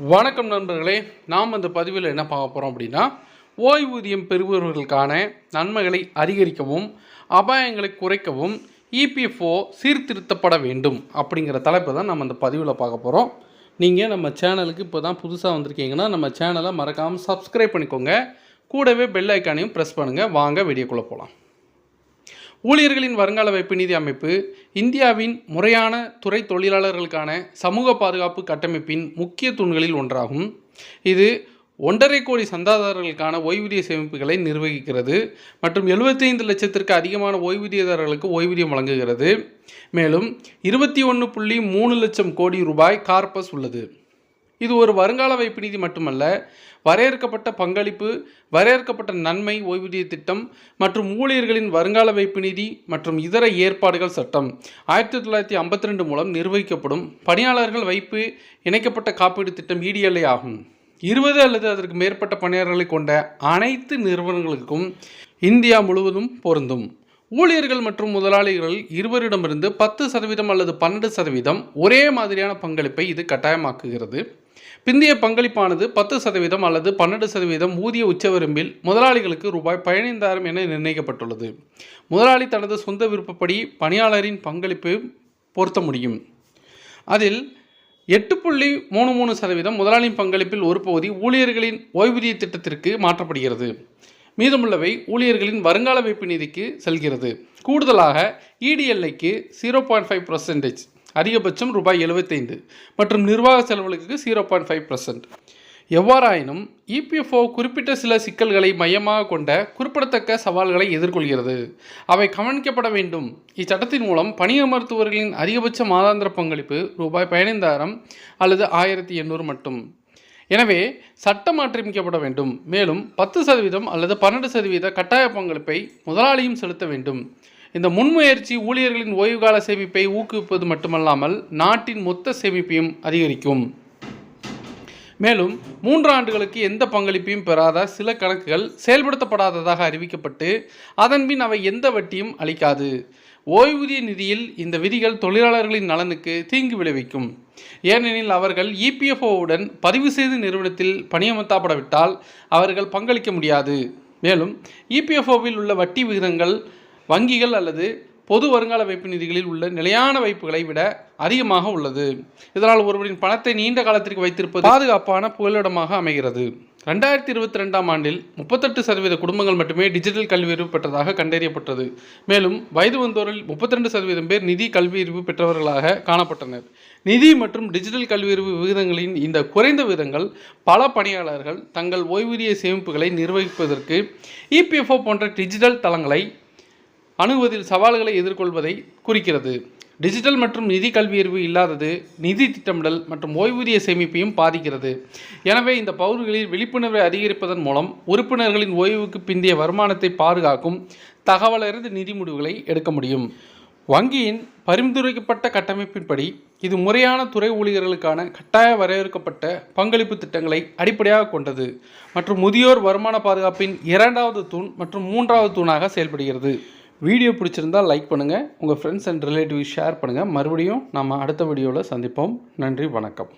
வணக்கம் நண்பர்களே நாம் இந்த பதிவில் என்ன பார்க்க போகிறோம் அப்படின்னா ஓய்வூதியம் பெறுபவர்களுக்கான நன்மைகளை அதிகரிக்கவும் அபாயங்களை குறைக்கவும் இபிஎஃப்ஓ சீர்திருத்தப்பட வேண்டும் அப்படிங்கிற தலைப்பை தான் நம்ம இந்த பதிவில் பார்க்க போகிறோம் நீங்கள் நம்ம சேனலுக்கு இப்போ தான் புதுசாக வந்திருக்கீங்கன்னா நம்ம சேனலை மறக்காமல் சப்ஸ்கிரைப் பண்ணிக்கோங்க. கூடவே பெல் ஐக்கானையும் ப்ரெஸ் பண்ணுங்கள் வாங்க வீடியோக்குள்ளே போகலாம் ஊழியர்களின் வருங்கால வைப்பு நிதி அமைப்பு இந்தியாவின் முறையான துறை தொழிலாளர்களுக்கான சமூக பாதுகாப்பு கட்டமைப்பின் முக்கிய தூண்களில் ஒன்றாகும். இது ஒன்றரை கோடி சந்தாதாரர்களுக்கான ஓய்வூதிய சேமிப்புகளை நிர்வகிக்கிறது மற்றும் 75 லட்சத்திற்கு அதிகமான ஓய்வூதியதாரர்களுக்கு ஓய்வூதியம் வழங்குகிறது. மேலும் இருபத்தி ஒன்று புள்ளி மூணு லட்சம் கோடி ரூபாய் கார்பஸ் உள்ளது. இது ஒரு வருங்கால வைப்பு நிதி மட்டுமல்ல வரையறுக்கப்பட்ட பங்களிப்பு வரையறுக்கப்பட்ட நன்மை ஓய்வூதிய திட்டம் மற்றும் ஊழியர்களின் வருங்கால வைப்பு நிதி மற்றும் இதர ஏற்பாடுகள் சட்டம் ஆயிரத்தி தொள்ளாயிரத்தி ஐம்பத்தி ரெண்டு மூலம் நிர்வகிக்கப்படும். பணியாளர்கள் வைப்பு இணைக்கப்பட்ட காப்பீடு திட்டம் இடிஎல்ஐ ஆகும். இருபது அல்லது அதற்கு மேற்பட்ட பணியாளர்களை கொண்ட அனைத்து நிறுவனங்களுக்கும் இந்தியா முழுவதும் பொருந்தும். ஊழியர்கள் மற்றும் முதலாளிகள் இருவரிடமிருந்து பத்து சதவீதம் அல்லது பன்னெண்டு சதவீதம் ஒரே மாதிரியான பங்களிப்பை இது கட்டாயமாக்குகிறது. பிந்தைய பங்களிப்பானது பத்து சதவீதம் அல்லது பன்னெண்டு சதவீதம் ஊதிய உச்சவரம்பில் முதலாளிகளுக்கு ரூபாய் பதினைந்தாயிரம் என நிர்ணயிக்கப்பட்டுள்ளது. முதலாளி தனது சொந்த விருப்பப்படி பணியாளரின் பங்களிப்பை பொருத்த முடியும். அதில் எட்டு புள்ளி மூணு மூணு சதவீதம் முதலாளியின் பங்களிப்பில் ஒரு பகுதி ஊழியர்களின் ஓய்வூதிய திட்டத்திற்கு மாற்றப்படுகிறது. மீதமுள்ளவை ஊழியர்களின் வருங்கால வைப்பு நிதிக்கு செல்கிறது. கூடுதலாக இடிஎல்ஐக்கு ஜீரோ பாயிண்ட் ஃபைவ் பர்சன்டேஜ் அதிகபட்சம் ரூபாய் எழுபத்தைந்து மற்றும் நிர்வாக செலவுகளுக்கு ஜீரோ பாயிண்ட் ஃபைவ் பர்சன்ட் எவ்வாறாயினும் இபிஎஃப்ஓ குறிப்பிட்ட சில சிக்கல்களை மையமாக கொண்ட குறிப்பிடத்தக்க சவால்களை எதிர்கொள்கிறது. அவை கவனிக்கப்பட வேண்டும். இச்சட்டத்தின் மூலம் பணியமர்த்துவர்களின் அதிகபட்ச மாதாந்திர பங்களிப்பு ரூபாய் பதினைந்தாயிரம் அல்லது ஆயிரத்தி எண்ணூறு மட்டும். எனவே சட்டம் மாற்றியமைக்கப்பட வேண்டும். மேலும் பத்து சதவீதம் அல்லது பன்னெண்டு சதவீத கட்டாய பங்களிப்பை முதலாளியும் செலுத்த வேண்டும். இந்த முன்முயற்சி ஊழியர்களின் ஓய்வுகால சேமிப்பை ஊக்குவிப்பது மட்டுமல்லாமல் நாட்டின் மொத்த சேமிப்பையும் அதிகரிக்கும். மேலும் மூன்று ஆண்டுகளுக்கு எந்த பங்களிப்பையும் பெறாத சில கணக்குகள் செயல்படுத்தப்படாததாக அறிவிக்கப்பட்டு அதன்பின் அவை எந்த வட்டியும் அளிக்காது. ஓய்வூதிய நிதியில் இந்த விதிகள் தொழிலாளர்களின் நலனுக்கு தீங்கு விளைவிக்கும். ஏனெனில் அவர்கள் இபிஎஃப்ஓவுடன் பதிவு செய்த நிறுவனத்தில் பணியமர்த்தப்படவிட்டால் அவர்கள் பங்களிக்க முடியாது. மேலும் இபிஎஃப்ஓவில் உள்ள வட்டி விகிதங்கள் வங்கிகள் அல்லது பொது வருங்கால வைப்பு நிதிகளில் உள்ள நிலையான வைப்புகளை விட அதிகமாக உள்ளது. இதனால் ஒருவரின் பணத்தை நீண்ட காலத்திற்கு வைத்திருப்பது பாதுகாப்பான புகலிடமாக அமைகிறது. ரெண்டாயிரத்தி இருபத்தி ரெண்டாம் ஆண்டில் முப்பத்தெட்டு சதவீத குடும்பங்கள் மட்டுமே டிஜிட்டல் கல்வி அறிவு பெற்றதாக கண்டறியப்பட்டது. மேலும் வயது வந்தோரில் முப்பத்தி ரெண்டு சதவீதம் பேர் நிதி கல்வி அறிவு பெற்றவர்களாக காணப்பட்டனர். நிதி மற்றும் டிஜிட்டல் கல்வி அறிவு விகிதங்களின் இந்த குறைந்த விகிதங்கள் பல பணியாளர்கள் தங்கள் ஓய்வூதிய சேமிப்புகளை நிர்வகிப்பதற்கு இபிஎஃப்ஓ போன்ற டிஜிட்டல் தளங்களை அணுகுவதில் சவால்களை எதிர்கொள்வதை குறிக்கிறது. டிஜிட்டல் மற்றும் நிதி கல்வியறிவு இல்லாதது நிதி திட்டமிடல் மற்றும் ஓய்வூதிய சேமிப்பையும் பாதிக்கிறது. எனவே இந்த பகுதிகளில் விழிப்புணர்வை அதிகரிப்பதன் மூலம் உறுப்பினர்களின் ஓய்வுக்கு பிந்தைய வருமானத்தை பாதுகாக்கும் தகவலறிந்த நிதி முடிவுகளை எடுக்க முடியும். வங்கியின் பரிந்துரைக்கப்பட்ட கட்டமைப்பின்படி இது முறையான துறை ஊழியர்களுக்கான கட்டாய வரையறுக்கப்பட்ட பங்களிப்பு திட்டங்களை அடிப்படையாக கொண்டது மற்றும் முதியோர் வருமான பாதுகாப்பின் இரண்டாவது தூண் மற்றும் மூன்றாவது தூணாக செயல்படுகிறது. வீடியோ பிடிச்சிருந்தால் லைக் பண்ணுங்கள் உங்கள் ஃப்ரெண்ட்ஸ் அண்ட் ரிலேட்டிவ் ஷேர் பண்ணுங்கள் மறுபடியும் நம்ம அடுத்த வீடியோவில் சந்திப்போம். நன்றி வணக்கம்.